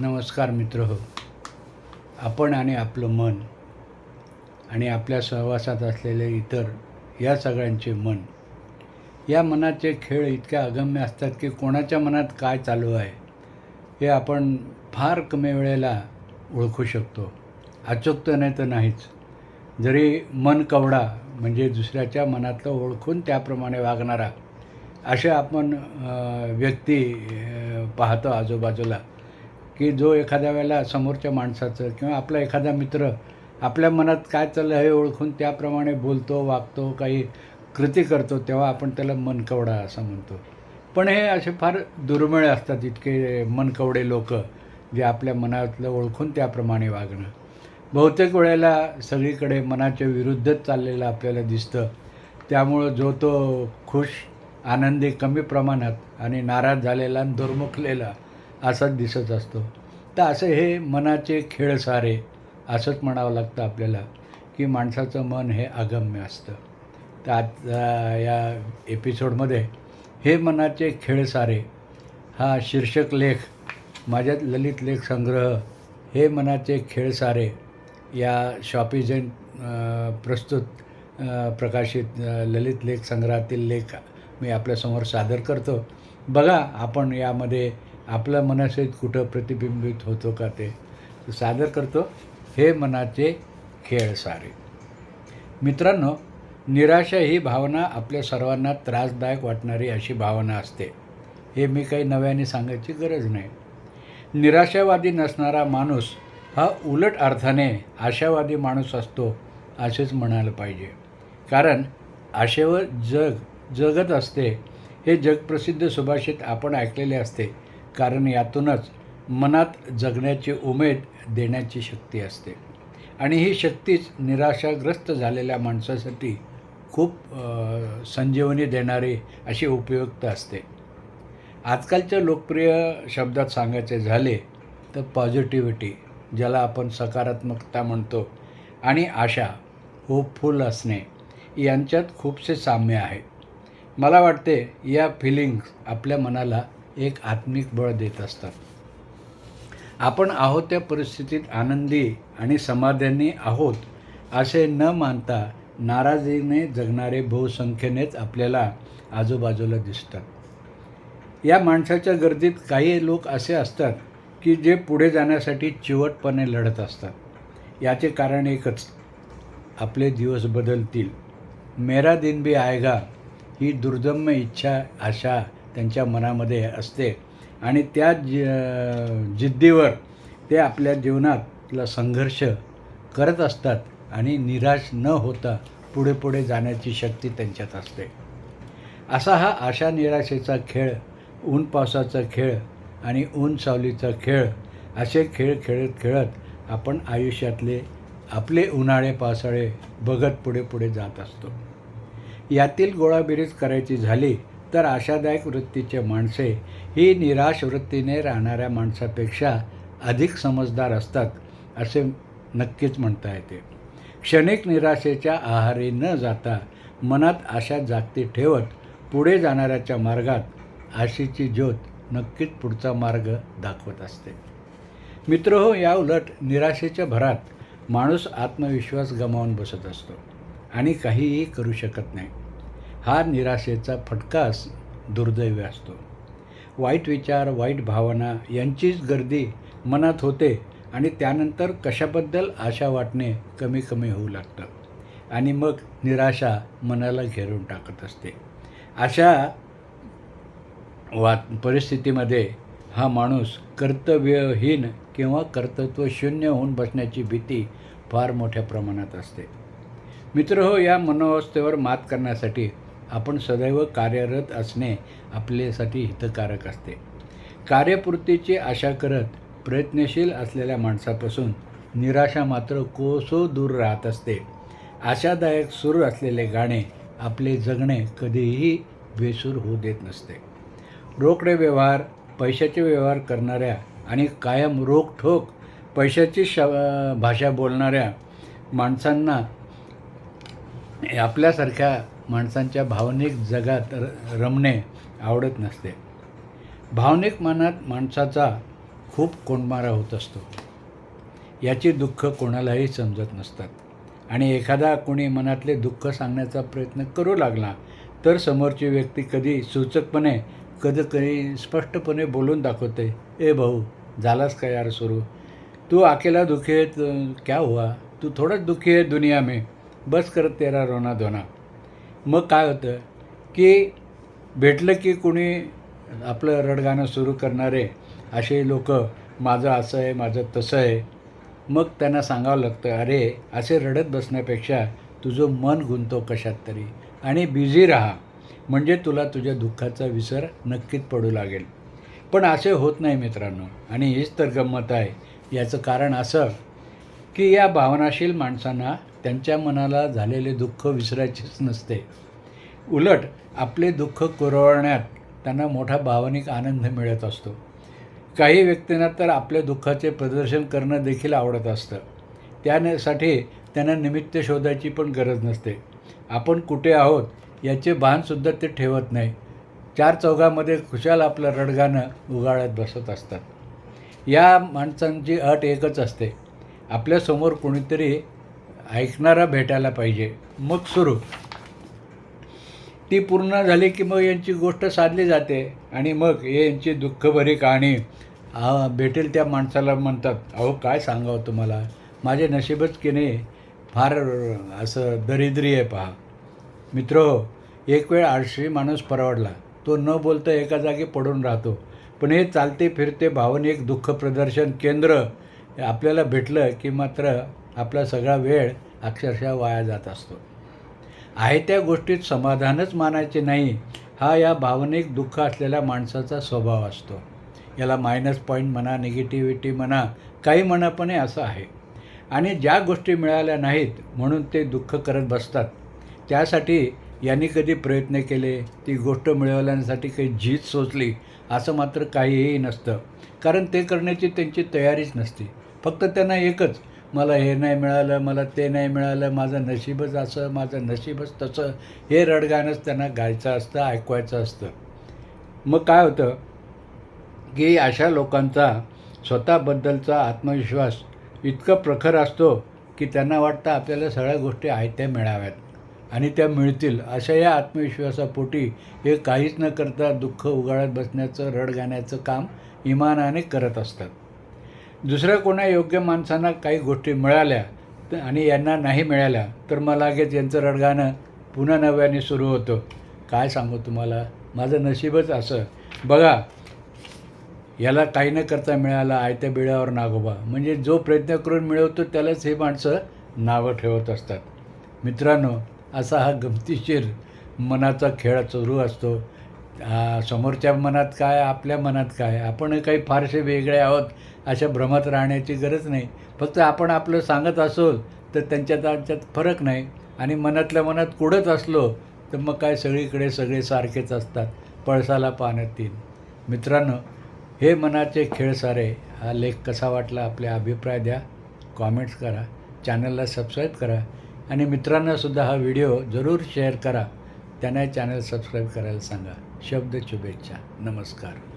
नमस्कार मित्र हो आपण आणि आपलं मन आणि आपल्या सहवासात असलेले इतर या सगळ्यांचे मन. या मनाचे खेळ इतक्या अगम्य असतात की कोणाच्या मनात काय चालू आहे हे आपण फार कमी वेळेला ओळखू शकतो. अचूकतेने तर नाहीच. जरी मन कवडा म्हणजे दुसऱ्याच्या मनातलं ओळखून त्याप्रमाणे वागणारा असे आपण व्यक्ती पाहतो आजूबाजूला. की जो एखाद्या वेळेला समोरच्या माणसाचं किंवा आपला एखादा मित्र आपल्या मनात काय चाललं हे ओळखून त्याप्रमाणे बोलतो वागतो काही कृती करतो तेव्हा आपण त्याला मनकवडा असं म्हणतो. पण हे असे फार दुर्मिळ असतात इतके मनकवडे लोक जे आपल्या मनातलं ओळखून त्याप्रमाणे वागणं. बहुतेक वेळेला सगळीकडे मनाच्या विरुद्धच चाललेलं आपल्याला दिसतं. त्यामुळं जो तो खुश आनंदी कमी प्रमाणात आणि नाराज झालेला आणि दुर्मुखलेला असाच दिसत असतो. तर असे हे मनाचे खेळ सारे असंच म्हणावं लागतं आपल्याला की माणसाचं मन हे अगम्य असतं. तर आज या एपिसोडमध्ये हे मनाचे खेळ सारे हा शीर्षक लेख माझ्यात ललित लेख संग्रह हे मनाचे खेळ सारे या शॉपिजन प्रस्तुत प्रकाशित ललित लेख संग्रहातील लेख मी आपल्यासमोर सादर करतो. बघा आपण यामध्ये आपल्या मनासहित कुठं प्रतिबिंबित होतो का ते सादर करतो. हे मनाचे खेळ सारे. मित्रांनो निराशा ही भावना आपल्या सर्वांना त्रासदायक वाटणारी अशी भावना असते. हे मी काही नव्याने सांगायची गरज नाही. निराशावादी नसणारा माणूस हा उलट अर्थाने आशावादी माणूस असतो असेच म्हणायला पाहिजे. कारण आशेवर जग जगत असते. हे जगप्रसिद्ध सुभाषित आपण ऐकलेले असते. कारण यातूनच मनात जगण्याची उमेद देण्याची शक्ती असते. आणि ही शक्तीच निराशाग्रस्त झालेल्या माणसासाठी खूप संजीवनी देणारी अशी उपयुक्त असते. आजकालच्या लोकप्रिय शब्दात सांगायचे झाले तर पॉझिटिव्हिटी ज्याला आपण सकारात्मकता म्हणतो आणि आशा होपफुल असणे यांच्यात खूपसे साम्य आहे. मला वाटते या फिलिंग्स आपल्या मनाला एक आत्मिक बळ देत असतात. आपण आहोत त्या परिस्थितीत आनंदी आणि समाधानी आहोत असे न मानता नाराजीने जगणारे बहुसंख्येनेच आपल्याला आजूबाजूला दिसतात. या माणसाच्या गर्दीत काही लोक असे असतात की जे पुढे जाण्यासाठी चिवटपणे लढत असतात. याचे कारण एकच आपले दिवस बदलतील. मेरा दिन भी आएगा ही दुर्दम्य इच्छा आशा त्यांच्या मनामध्ये असते. आणि त्या जि जिद्दीवर ते आपल्या जीवनातला संघर्ष करत असतात आणि निराश न होता पुढे पुढे जाण्याची शक्ती त्यांच्यात असते. असा हा आशा निराशेचा खेळ ऊन पावसाचा खेळ आणि ऊन सावलीचा खेळ असे खेळ खेळत खेळत आपण आयुष्यातले आपले उन्हाळे पावसाळे बघत पुढे पुढे जात असतो. यातील गोळाबेरीज करायची झाली तर आशादायक वृत्तीचे माणसे ही निराश वृत्तीने राहणाऱ्या माणसापेक्षा अधिक समजदार असतात असे नक्कीच म्हणता येते. क्षणिक निराशेच्या आहारी न जाता मनात आशा जागती ठेवत पुढे जाणाऱ्याच्या मार्गात आशेची ज्योत नक्कीच पुढचा मार्ग दाखवत असते. मित्र हो या उलट निराशेच्या भरात माणूस आत्मविश्वास गमावून बसत असतो आणि काहीही करू शकत नाही. हा निराशेचा फटकाच दुर्दैवी असतो. वाईट विचार वाईट भावना यांचीच गर्दी मनात होते आणि त्यानंतर कशाबद्दल आशा वाटणे कमी कमी होऊ लागतं आणि मग निराशा मनाला घेरून टाकत असते. अशा वा परिस्थितीमध्ये हा माणूस कर्तव्यहीन किंवा कर्तृत्व शून्य होऊन बसण्याची भीती फार मोठ्या प्रमाणात असते. मित्र हो या मनोवस्थेवर मात करण्यासाठी आपण सदैव कार्यरत असणे आपल्यासाठी हितकारक असते. कार्यपूर्तीची आशा करत प्रयत्नशील असलेल्या माणसापासून निराशा मात्र कोसो दूर राहत असते. आशादायक सूर असलेले गाणे आपले जगणे कधीही बेसूर होऊ देत नसते. रोकडे व्यवहार पैशाचे व्यवहार करणाऱ्या आणि कायम रोखठोक पैशाची श भाषा बोलणाऱ्या माणसांना आपल्यासारख्या माणसांच्या भावनिक जगात र रमणे आवडत नसते. भावनिक मनात माणसाचा खूप कोंडमारा होत असतो. याची दुःख कोणालाही समजत नसतात. आणि एखादा कोणी मनातले दुःख सांगण्याचा प्रयत्न करू लागला तर समोरची व्यक्ती कधी सूचकपणे कधी कधी स्पष्टपणे बोलून दाखवते ए भाऊ झालास का यार सुरू? तू अकेला दुखी है क्या हुआ? तू थोडाच दुखी आहे दुनिया में. बस करत तेरा रोना धोना. मग काय होतं की भेटलं की कोणी आपलं रडगाणं सुरू करणारे असे लोक माझं असं आहे माझं तसं आहे. मग त्यांना सांगावं लागतं अरे असे रडत बसण्यापेक्षा तुझं मन गुंतो कशात तरी आणि बिझी राहा. म्हणजे तुला तुझ्या दुःखाचा विसर नक्कीच पडू लागेल. पण असे होत नाही मित्रांनो आणि हीच तर गंमत आहे. याचं कारण असं की या भावनाशील माणसांना त्यांच्या मनाला झालेले दुःख विसरायचेच नसते. उलट आपले दुःख कुरवण्यात त्यांना मोठा भावनिक आनंद मिळत असतो. काही व्यक्तींना तर आपल्या दुःखाचे प्रदर्शन करणं देखील आवडत असतं. त्यासाठी त्यांना निमित्त शोधायची पण गरज नसते. आपण कुठे आहोत याचे भानसुद्धा ते ठेवत नाही. चार चौघामध्ये खुशाल आपलं रडगाणं उगाळत बसत असतात. या माणसांची अट एकच असते. आपल्यासमोर कोणीतरी ऐकणारा भेटायला पाहिजे. मग सुरू. ती पूर्ण झाली की मग यांची गोष्ट साधली जाते आणि मग यांची दुःखभरी कहाणी भेटेल त्या माणसाला म्हणतात अहो काय सांगावं तुम्हाला? माझे नशीबच की नाही फार असं दरिद्री आहे पहा. मित्र हो, एक वेळ आळशी माणूस परवडला. तो न बोलता एका जागी पडून राहतो. पण हे चालते फिरते भावनिक दुःख प्रदर्शन केंद्र आपल्याला भेटलं की मात्र आपला सगळा वेळ अक्षरशः वाया जात असतो. आहे त्या गोष्टीत समाधानच मानायचे नाही हा या भावनिक दुःख असलेल्या माणसाचा स्वभाव असतो. याला मायनस पॉईंट म्हणा निगेटिव्हिटी म्हणा काही म्हणा पण असं आहे. आणि ज्या गोष्टी मिळाल्या नाहीत म्हणून ते दुःख करत बसतात. त्यासाठी यांनी कधी प्रयत्न केले ती गोष्ट मिळवण्यासाठी काही झीज सोचली असं मात्र काहीही नसतं. कारण ते करण्याची त्यांची तयारीच नसते. फक्त त्यांना एकच. मला हे नाही मिळालं मला ते नाही मिळालं माझं नशीबच असं माझं नशीबच तसं. हे रडगाणंच त्यांना गायचं असतं ऐकवायचं असतं. मग काय होतं की अशा लोकांचा स्वतःबद्दलचा आत्मविश्वास इतका प्रखर असतो की त्यांना वाटतं आपल्याला सगळ्या गोष्टी आयत्या मिळाव्यात आणि त्या मिळतील. अशा या आत्मविश्वासापोटी हे काहीच न करता दुःख उगाळत बसण्याचं रड गाण्याचं काम इमानाने करत असतात. दुसऱ्या कोणा योग्य माणसांना काही गोष्टी मिळाल्या तर आणि यांना नाही मिळाल्या तर मग लागेच यांचं रडगाणं पुन्हा नव्याने सुरू होतं. काय सांगू तुम्हाला? माझं नशीबच असं. बघा याला काही न करता मिळाला आयत्या बिळावर नागोबा. म्हणजे जो प्रयत्न करून मिळवतो त्यालाच हे माणसं नावं ठेवत असतात. मित्रांनो असा हा गमतीशीर मनाचा खेळ सुरू असतो. समोरच्या मनात काय आपल्या मनात काय? आपण काही फारसे वेगळे आहोत अशा भ्रमात राहण्याची गरज नाही. फक्त आपण आपलं सांगत असो तर त्यांच्यात त्यांच्यात फरक नाही. आणि मनातल्या मनात कुडत असलो तर मग काय सगळीकडे सगळे सारखेच असतात पळसाला पाण्यात तीन. मित्रांनो हे मनाचे खेळ सारे हा लेख कसा वाटला आपले अभिप्राय द्या. कॉमेंट्स करा चॅनलला सबस्क्राईब करा. आणि मित्रांनासुद्धा हा व्हिडिओ जरूर शेअर करा. त्यांना चॅनल सबस्क्राईब करायला सांगा. शब्द शुभेच्छा. नमस्कार.